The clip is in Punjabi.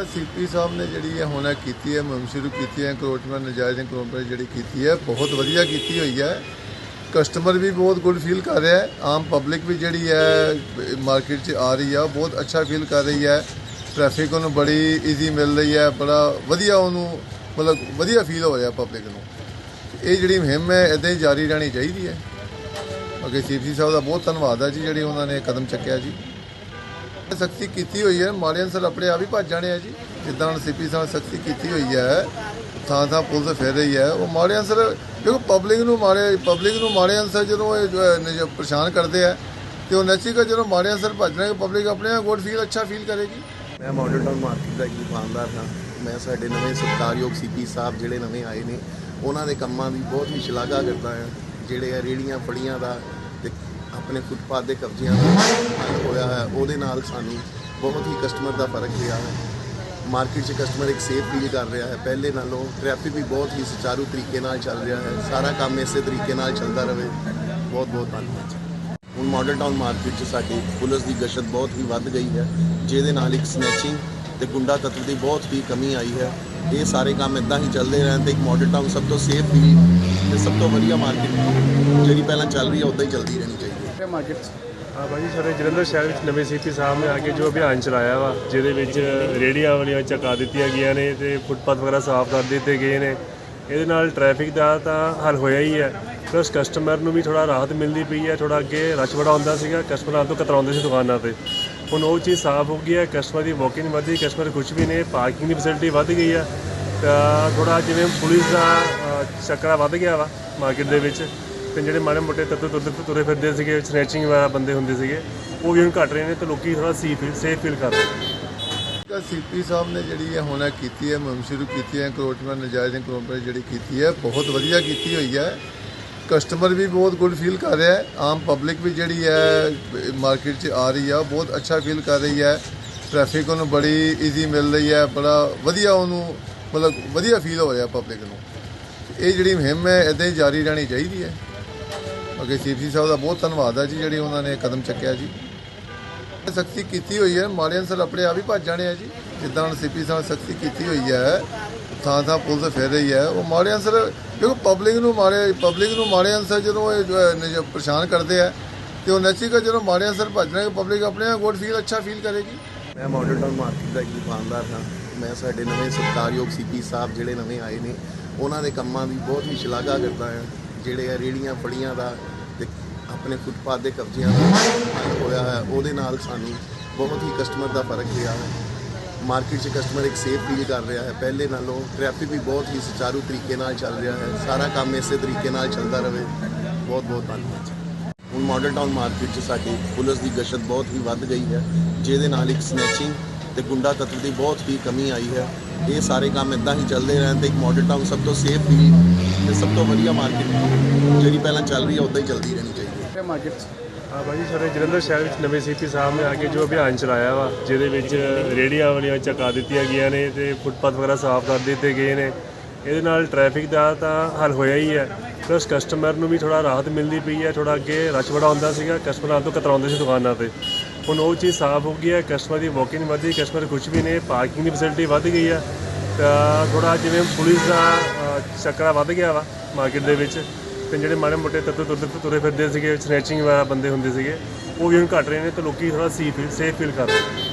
ਤਾਂ ਸੀਪੀ ਸਾਹਿਬ ਨੇ ਜਿਹੜੀ ਹੈ ਹੁਣ ਕੀਤੀ ਹੈ ਮੁਹਿੰਮ ਸ਼ੁਰੂ ਕੀਤੀ ਹੈ ਕਰੋਚਮੈਂਟ ਨਜਾਇਜ਼ ਕਰੋਚਮੈਂਟ ਜਿਹੜੀ ਕੀਤੀ ਹੈ, ਬਹੁਤ ਵਧੀਆ ਕੀਤੀ ਹੋਈ ਹੈ। ਕਸਟਮਰ ਵੀ ਬਹੁਤ ਗੁੱਡ ਫੀਲ ਕਰ ਰਿਹਾ ਹੈ। ਆਮ ਪਬਲਿਕ ਵੀ ਜਿਹੜੀ ਹੈ ਮਾਰਕੀਟ 'ਚ ਆ ਰਹੀ ਆ ਉਹ ਬਹੁਤ ਅੱਛਾ ਫੀਲ ਕਰ ਰਹੀ ਹੈ। ਟ੍ਰੈਫਿਕ ਉਹਨੂੰ ਬੜੀ ਈਜ਼ੀ ਮਿਲ ਰਹੀ ਹੈ, ਬੜਾ ਵਧੀਆ ਉਹਨੂੰ, ਮਤਲਬ ਵਧੀਆ ਫੀਲ ਹੋ ਰਿਹਾ ਪਬਲਿਕ ਨੂੰ। ਇਹ ਜਿਹੜੀ ਮੁਹਿੰਮ ਹੈ, ਇਦਾਂ ਹੀ ਜਾਰੀ ਰਹਿਣੀ ਚਾਹੀਦੀ ਹੈ। ਅੱਗੇ ਸੀਪੀ ਸਾਹਿਬ ਦਾ ਬਹੁਤ ਧੰਨਵਾਦ ਹੈ ਜੀ, ਜਿਹੜੀ ਉਹਨਾਂ ਨੇ ਕਦਮ ਚੱਕਿਆ ਜੀ। ਸਖਤੀ ਕੀਤੀ ਹੋਈ ਹੈ। ਮਾੜੇ ਅਨਸਰ ਆਪਣੇ ਆਪ ਹੀ ਭੱਜ ਜਾਣੇ ਆ ਜੀ। ਜਿੱਦਾਂ ਸੀਪੀ ਸਾਹਿਬ ਸਖਤੀ ਕੀਤੀ ਹੋਈ ਹੈ। ਥਾਂ ਥਾਂ ਪੁਲਿਸ ਫਿਰ ਰਹੀ ਹੈ। ਉਹ ਮਾੜੇ ਅਨਸਰ ਦੇਖੋ ਪਬਲਿਕ ਨੂੰ ਮਾੜੇ ਪਬਲਿਕ ਨੂੰ ਮਾੜੇ ਅਨਸਰ ਜਦੋਂ ਇਹ ਪਰੇਸ਼ਾਨ ਕਰਦੇ ਆ, ਤੇ ਉਹ ਨੈਚਿਕ ਜਦੋਂ ਮਾੜੇ ਅਨਸਰ ਭੱਜਣਗੇ ਪਬਲਿਕ ਆਪਣੇ ਆਪ ਗੁੱਡ ਫੀਲ ਅੱਛਾ ਫੀਲ ਕਰੇਗੀ। ਮੈਂ ਮਾਡਲ ਟਾਊਨ ਮਾਰਕੀਟ ਦਾ ਇੱਕ ਦੁਕਾਨਦਾਰ ਹਾਂ। ਮੈਂ ਸਾਡੇ ਨਵੇਂ ਸਤਿਕਾਰਯੋਗ ਸੀਪੀ ਸਾਹਿਬ ਜਿਹੜੇ ਨਵੇਂ ਆਏ ਨੇ, ਉਹਨਾਂ ਦੇ ਕੰਮਾਂ ਦੀ ਬਹੁਤ ਹੀ ਸ਼ਲਾਘਾ ਕਰਦਾ ਹਾਂ। ਜਿਹੜੇ ਆ ਰੇੜੀਆਂ ਫੜੀਆਂ ਦਾ ਆਪਣੇ ਫੁੱਟਪਾਥ ਦੇ ਕਬਜ਼ਿਆਂ ਦਾ ਹੱਲ ਹੋਇਆ ਹੈ, ਉਹਦੇ ਨਾਲ ਸਾਨੂੰ ਬਹੁਤ ਹੀ ਕਸਟਮਰ ਦਾ ਫ਼ਰਕ ਪਿਆ ਹੈ। ਮਾਰਕੀਟ 'ਚ ਕਸਟਮਰ ਇੱਕ ਸੇਫ ਫੀਲ ਕਰ ਰਿਹਾ ਹੈ। ਪਹਿਲੇ ਨਾਲੋਂ ਟ੍ਰੈਫਿਕ ਵੀ ਬਹੁਤ ਹੀ ਸੁਚਾਰੂ ਤਰੀਕੇ ਨਾਲ ਚੱਲ ਰਿਹਾ ਹੈ। ਸਾਰਾ ਕੰਮ ਇਸੇ ਤਰੀਕੇ ਨਾਲ ਚੱਲਦਾ ਰਹੇ। ਬਹੁਤ ਬਹੁਤ ਧੰਨਵਾਦ ਹੁਣ ਮਾਡਲ ਟਾਊਨ ਮਾਰਕੀਟ 'ਚ ਸਾਡੀ ਪੁਲਿਸ ਦੀ ਗਸ਼ਤ ਬਹੁਤ ਹੀ ਵੱਧ ਗਈ ਹੈ। ਜਿਹਦੇ ਨਾਲ ਇੱਕ ਸਨੈਚਿੰਗ ਤੇ ਗੁੰਡਾ ਤੱਤਵ ਦੀ ਬਹੁਤ ਹੀ ਕਮੀ ਆਈ ਹੈ। ਇਹ ਸਾਰੇ ਕੰਮ ਇਦਾਂ ਹੀ ਚੱਲਦੇ ਰਹਿਣ ਤੇ ਇੱਕ ਮਾਡਲ ਟਾਊਨ ਸਭ ਤੋਂ ਸੇਫ ਵੀ ਤੇ ਸਭ ਤੋਂ ਵਧੀਆ ਮਾਰਕੀਟ ਜਿਹੜੀ ਪਹਿਲਾਂ ਚੱਲ ਰਹੀ ਹੈ ਉਦਾਂ ਹੀ ਚੱਲਦੀ ਰਹਿਣੀ ਚਾਹੀਦੀ ਹੈ। ਮਾਰਕੀਟ ਆ ਭਾਜੀ, ਸਾਡੇ ਜਲੰਧਰ ਸ਼ਹਿਰ ਵਿੱਚ ਨਵੇਂ ਸੀਪੀ ਸਾਹਿਬ ਨੇ ਆ ਕੇ ਜੋ ਅਭਿਆਨ ਚਲਾਇਆ ਵਾ, ਜਿਹਦੇ ਵਿੱਚ ਰੇੜੀਆਂ ਵਾਲੀਆਂ ਚਕਾ ਦਿੱਤੀਆਂ ਗਈਆਂ ਨੇ ਤੇ ਫੁੱਟਪਾਥ ਵਗੈਰਾ ਸਾਫ਼ ਕਰ ਦਿੱਤੇ ਗਏ ਨੇ। ਇਹਦੇ ਨਾਲ ਟ੍ਰੈਫਿਕ ਦਾ ਤਾਂ ਹੱਲ ਹੋਇਆ ਹੀ ਹੈ ਪਲੱਸ ਕਸਟਮਰ ਨੂੰ ਵੀ ਥੋੜਾ ਰਾਹਤ ਮਿਲਦੀ ਪਈ ਹੈ ਥੋੜਾ ਅੱਗੇ ਰਸ਼ ਬੜਾ ਹੁੰਦਾ ਸੀਗਾ ਕਸਟਮਰਾਂ ਤੋਂ ਕਤਰਾਉਂਦੇ ਸੀ ਦੁਕਾਨਾਂ ਤੇ। ਹੁਣ ਉਹ ਚੀਜ਼ ਸਾਫ਼ ਹੋ ਗਈ ਹੈ ਕਸਟਮਰ ਦੀ ਵਾਕਿੰਗ ਵਧੀ ਕਸਟਮਰ ਕੁਝ ਵੀ ਨੇ ਪਾਰਕਿੰਗ ਦੀ ਫੈਸਿਲਿਟੀ ਵੱਧ ਗਈ ਹੈ। ਤਾਂ ਥੋੜਾ ਜਿਵੇਂ ਪੁਲਿਸ ਦਾ ਚੱਕਰਾ ਵੱਧ ਗਿਆ ਵਾ ਮਾਰਕੀਟ ਦੇ ਵਿੱਚ। ਤੇ ਜਿਹੜੇ ਮਾੜੇ ਮੋਟੇ ਤੱਤ ਤੁਰ ਤੁਰੇ ਫਿਰਦੇ ਸੀਗੇ ਸਨੈਚਿੰਗ ਵਾਲਾ ਬੰਦੇ ਹੁੰਦੇ ਸੀਗੇ, ਉਹ ਵੀ ਹੁਣ ਘਟ ਰਹੇ ਨੇ ਤੇ ਲੋਕੀ ਥੋੜਾ ਸੇਫ ਸੇਫ ਫੀਲ ਕਰ ਰਹੇ ਨੇ। ਸੀਪੀ ਸਾਹਿਬ ਨੇ ਜਿਹੜੀ ਹੈ ਹੁਣ ਇਹ ਕੀਤੀ ਹੈ, ਮੁਹਿੰਮ ਸ਼ੁਰੂ ਕੀਤੀ ਹੈ ਕਰੋਚਮੈਂਟ ਨਜਾਇਜ਼ ਕਰੋਚਮੈਂਟ ਜਿਹੜੀ ਕੀਤੀ ਹੈ, ਬਹੁਤ ਵਧੀਆ ਕੀਤੀ ਹੋਈ ਹੈ। ਕਸਟਮਰ ਵੀ ਬਹੁਤ ਗੁੱਡ ਫੀਲ ਕਰ ਰਿਹਾ ਹੈ। ਆਮ ਪਬਲਿਕ ਵੀ ਜਿਹੜੀ ਹੈ ਮਾਰਕੀਟ 'ਚ ਆ ਰਹੀ ਹੈ ਬਹੁਤ ਅੱਛਾ ਫੀਲ ਕਰ ਰਹੀ ਹੈ। ਟ੍ਰੈਫਿਕ ਉਹਨੂੰ ਬੜੀ ਈਜ਼ੀ ਮਿਲ ਰਹੀ ਹੈ, ਬੜਾ ਵਧੀਆ ਉਹਨੂੰ ਮਤਲਬ ਵਧੀਆ ਫੀਲ ਹੋ ਰਿਹਾ ਪਬਲਿਕ ਨੂੰ। ਇਹ ਜਿਹੜੀ ਮੁਹਿੰਮ ਹੈ, ਇਦਾਂ ਹੀ ਜਾਰੀ ਰਹਿਣੀ ਚਾਹੀਦੀ ਹੈ। ਅੱਗੇ ਸੀਪੀ ਸਾਹਿਬ ਦਾ ਬਹੁਤ ਧੰਨਵਾਦ ਹੈ ਜੀ, ਜਿਹੜੀ ਉਹਨਾਂ ਨੇ ਕਦਮ ਚੱਕਿਆ ਜੀ। ਸਖਤੀ ਕੀਤੀ ਹੋਈ ਹੈ, ਮਾੜੇ ਅਨਸਰ ਆਪਣੇ ਆਪ ਹੀ ਭੱਜ ਜਾਣੇ ਆ ਜੀ। ਜਿੱਦਾਂ ਹੁਣ ਸੀਪੀ ਸਾਹਿਬ ਸਖਤੀ ਕੀਤੀ ਹੋਈ ਹੈ, ਥਾਂ ਥਾਂ ਪੁਲਿਸ ਫਿਰ ਰਹੀ ਹੈ, ਉਹ ਮਾੜੇ ਅਨਸਰ, ਦੇਖੋ ਪਬਲਿਕ ਨੂੰ ਮਾੜੇ, ਪਬਲਿਕ ਨੂੰ ਮਾੜੇ ਅਨਸਰ ਜਦੋਂ ਇਹ ਜੋ ਹੈ ਪਰੇਸ਼ਾਨ ਕਰਦੇ ਆ, ਤੇ ਉਹ ਨੈਚਿਕ ਜਦੋਂ ਮਾੜੇ ਅਨਸਰ ਭੱਜਣਾ ਪਬਲਿਕ ਆਪਣੇ ਆਪ ਗੁੱਡ ਫੀਲ ਅੱਛਾ ਫੀਲ ਕਰੇਗੀ। ਮੈਂ ਮਾਡਲ ਟਾਊਨ ਮਾਰਕੀਟ ਦਾ ਇੱਕ ਦੁਕਾਨਦਾਰ ਹਾਂ। ਮੈਂ ਸਾਡੇ ਨਵੇਂ ਸਤਿਕਾਰਯੋਗ ਸੀਪੀ ਸਾਹਿਬ ਜਿਹੜੇ ਨਵੇਂ ਆਏ ਨੇ, ਉਹਨਾਂ ਦੇ ਕੰਮਾਂ ਦੀ ਬਹੁਤ ਹੀ ਸ਼ਲਾਘਾ ਕਰਦਾ ਹਾਂ। ਜਿਹੜੇ ਆ ਰੇੜੀਆਂ, ਫੜੀਆਂ ਦਾ ਤੇ ਆਪਣੇ ਫੁੱਟਪਾਥ ਦੇ ਕਬਜ਼ਿਆਂ ਦਾ ਹੋਇਆ ਹੈ, ਉਹਦੇ ਨਾਲ ਸਾਨੂੰ ਬਹੁਤ ਹੀ ਕਸਟਮਰ ਦਾ ਫ਼ਰਕ ਪਿਆ ਹੈ। ਮਾਰਕੀਟ 'ਚ ਕਸਟਮਰ ਇੱਕ ਸੇਫ ਫੀਲ ਕਰ ਰਿਹਾ ਹੈ। ਪਹਿਲੇ ਨਾਲੋਂ ਟ੍ਰੈਫਿਕ ਵੀ ਬਹੁਤ ਹੀ ਸੁਚਾਰੂ ਤਰੀਕੇ ਨਾਲ ਚੱਲ ਰਿਹਾ ਹੈ। ਸਾਰਾ ਕੰਮ ਇਸੇ ਤਰੀਕੇ ਨਾਲ ਚੱਲਦਾ ਰਹੇ। ਬਹੁਤ ਬਹੁਤ ਧੰਨਵਾਦ। ਹੁਣ ਮਾਡਲ ਟਾਊਨ ਮਾਰਕੀਟ 'ਚ ਸਾਡੀ ਪੁਲਿਸ ਦੀ ਗਸ਼ਤ ਬਹੁਤ ਹੀ ਵੱਧ ਗਈ ਹੈ। ਜਿਹਦੇ ਨਾਲ ਇੱਕ ਸਨੈਚਿੰਗ ਤੇ ਗੁੰਡਾ ਤੱਤਵ ਦੀ ਬਹੁਤ ਹੀ ਕਮੀ ਆਈ ਹੈ। ਇਹ ਸਾਰੇ ਕੰਮ ਇਦਾਂ ਹੀ ਚੱਲਦੇ ਰਹਿਣ ਤੇ ਇੱਕ ਮਾਡਲ ਟਾਊਨ ਸਭ ਤੋਂ ਸੇਫ ਵੀ ਤੇ ਸਭ ਤੋਂ ਵਧੀਆ ਮਾਰਕੀਟ ਜਿਹੜੀ ਪਹਿਲਾਂ ਚੱਲ ਰਹੀ ਹੈ ਉਦਾਂ ਹੀ ਚੱਲਦੀ ਰਹਿਣੀ ਚਾਹੀਦੀ ਹੈ। ਮਾਰਕੀਟ ਆ ਭਾਜੀ ਸਾਡੇ ਜਲੰਧਰ ਸ਼ਹਿਰ ਵਿੱਚ ਨਵੇਂ ਸੀਪੀ ਸਾਹਿਬ ਨੇ ਆ ਕੇ ਜੋ ਅਭਿਆਨ ਚਲਾਇਆ ਵਾ, ਜਿਹਦੇ ਵਿੱਚ ਰੇੜੀਆਂ ਵਾਲੀਆਂ ਚਕਾ ਦਿੱਤੀਆਂ ਗਈਆਂ ਨੇ ਤੇ ਫੁੱਟਪਾਥ ਵਗੈਰਾ ਸਾਫ਼ ਕਰ ਦਿੱਤੇ ਗਏ ਨੇ। ਇਹਦੇ ਨਾਲ ਟ੍ਰੈਫਿਕ ਦਾ ਤਾਂ ਹੱਲ ਹੋਇਆ ਹੀ ਹੈ ਪਲੱਸ ਕਸਟਮਰ ਨੂੰ ਵੀ ਥੋੜਾ ਰਾਹਤ ਮਿਲਦੀ ਪਈ ਹੈ ਥੋੜਾ ਅੱਗੇ ਰਸ਼ ਬੜਾ ਹੁੰਦਾ ਸੀਗਾ ਕਸਟਮਰਾਂ ਤੋਂ ਕਤਰਾਉਂਦੇ ਸੀ ਦੁਕਾਨਾਂ ਤੇ। ਹੁਣ ਉਹ ਚੀਜ਼ ਸਾਫ਼ ਹੋ ਗਈ ਹੈ ਕਸਟਮਰ ਦੀ ਵਾਕਿੰਗ ਗਈ ਕਸਟਮਰ ਕੁਝ ਵੀ ਨੇ ਪਾਰਕਿੰਗ ਦੀ ਫੈਸਿਲਿਟੀ ਵੱਧ ਗਈ ਹੈ। ਤਾਂ ਥੋੜਾ ਜਿਵੇਂ ਪੁਲਿਸ ਦਾ ਚੱਕਰਾ ਵੱਧ ਗਿਆ ਵਾ ਮਾਰਕੀਟ ਦੇ ਵਿੱਚ, ਤੇ ਜਿਹੜੇ ਮਾੜੇ ਮੋਟੇ ਤੱਤ ਤੁਰਦੇ ਤੁਰੇ ਫਿਰਦੇ ਸੀਗੇ ਸਨੈਚਿੰਗ ਵਾਲਾ ਬੰਦੇ ਹੁੰਦੇ ਸੀਗੇ, ਉਹ ਵੀ ਹੁਣ ਘਟ ਰਹੇ ਨੇ, ਤੇ ਲੋਕੀ ਥੋੜਾ ਸੇਫ ਸੇਫ ਫੀਲ ਕਰ ਰਹੇ ਨੇ।